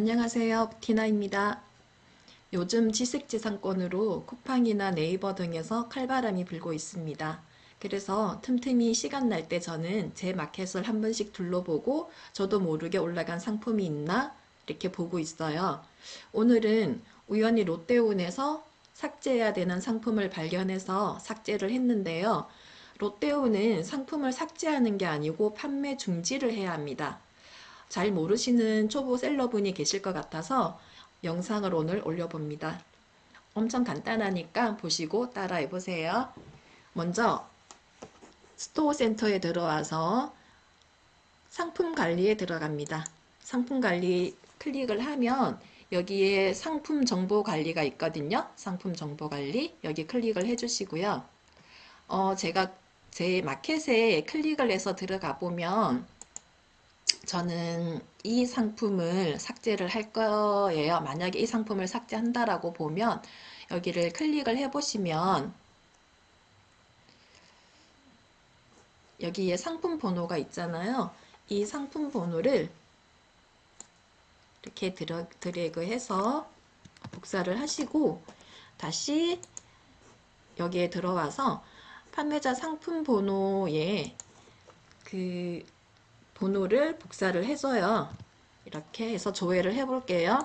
안녕하세요. 티나입니다. 요즘 지식재산권으로 쿠팡이나 네이버 등에서 칼바람이 불고 있습니다. 그래서 틈틈이 시간 날 때 저는 제 마켓을 한 번씩 둘러보고 저도 모르게 올라간 상품이 있나 이렇게 보고 있어요. 오늘은 우연히 롯데온에서 삭제해야 되는 상품을 발견해서 삭제를 했는데요. 롯데온은 상품을 삭제하는 게 아니고 판매 중지를 해야 합니다. 잘 모르시는 초보 셀러분이 계실 것 같아서 영상을 오늘 올려봅니다. 엄청 간단하니까 보시고 따라해 보세요. 먼저 스토어 센터에 들어와서 상품 관리에 들어갑니다. 상품 관리 클릭을 하면 여기에 상품 정보 관리가 있거든요. 상품 정보 관리 여기 클릭을 해주시고요. 어, 제가 제 마켓에 클릭을 해서 들어가 보면 저는 이 상품을 삭제를 할 거예요. 만약에 이 상품을 삭제한다라고 보면 여기를 클릭을 해보시면 여기에 상품 번호가 있잖아요. 이 상품 번호를 이렇게 드래그 해서 복사를 하시고 다시 여기에 들어와서 판매자 상품 번호에 그 번호를 복사를 해줘요. 이렇게 해서 조회를 해볼게요.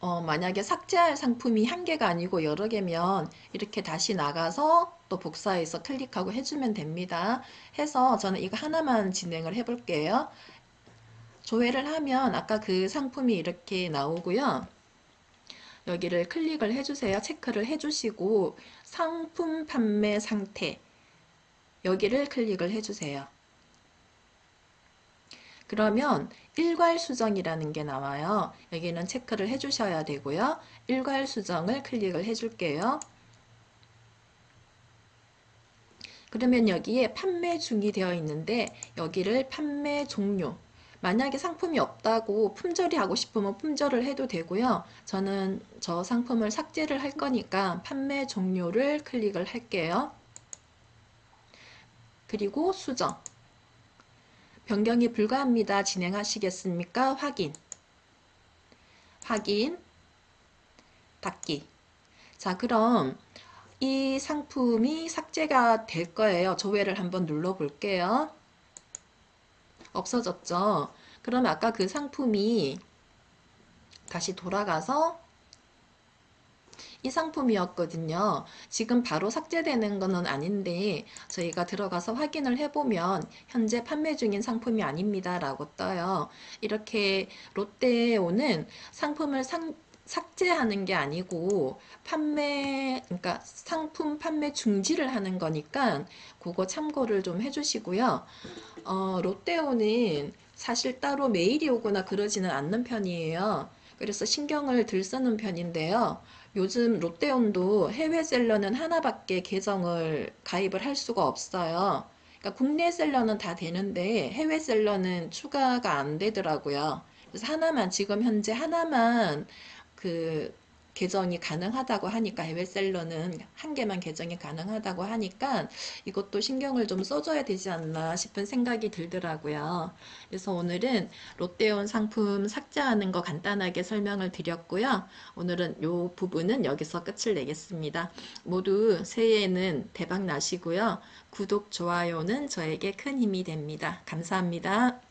어, 만약에 삭제할 상품이 한 개가 아니고 여러 개면 이렇게 다시 나가서 또 복사해서 클릭하고 해주면 됩니다. 해서 저는 이거 하나만 진행을 해볼게요. 조회를 하면 아까 그 상품이 이렇게 나오고요. 여기를 클릭을 해주세요. 체크를 해주시고 상품 판매 상태 여기를 클릭을 해주세요. 그러면 일괄 수정이라는 게 나와요. 여기는 체크를 해주셔야 되고요. 일괄 수정을 클릭을 해줄게요. 그러면 여기에 판매 중이 되어 있는데 여기를 판매 종료 만약에 상품이 없다고 품절이 하고 싶으면 품절을 해도 되고요. 저는 저 상품을 삭제를 할 거니까 판매 종료를 클릭을 할게요. 그리고 수정. 변경이 불가합니다. 진행하시겠습니까? 확인. 확인. 닫기. 자, 그럼 이 상품이 삭제가 될 거예요. 조회를 한번 눌러 볼게요. 없어졌죠? 그럼 아까 그 상품이 다시 돌아가서 이 상품이었거든요. 지금 바로 삭제되는 것은 아닌데 저희가 들어가서 확인을 해보면 현재 판매 중인 상품이 아닙니다 라고 떠요. 이렇게 롯데오는 상품을 상, 삭제하는 게 아니고 판매 그러니까 상품 판매 중지를 하는 거니까 그거 참고를 좀 해주시고요. 어, 롯데오는 사실 따로 메일이 오거나 그러지는 않는 편이에요. 그래서 신경을 들 쓰는 편인데요. 요즘 롯데온도 해외 셀러는 하나밖에 계정을 가입을 할 수가 없어요. 그러니까 국내 셀러는 다 되는데 해외 셀러는 추가가 안 되더라고요. 그래서 하나만 지금 현재 하나만 그 계정이 가능하다고 하니까 해외 셀러는 한 개만 계정이 가능하다고 하니까 이것도 신경을 좀 써줘야 되지 않나 싶은 생각이 들더라고요. 그래서 오늘은 롯데온 상품 삭제하는 거 간단하게 설명을 드렸고요. 오늘은 이 부분은 여기서 끝을 내겠습니다. 모두 새해에는 대박 나시고요. 구독, 좋아요는 저에게 큰 힘이 됩니다. 감사합니다.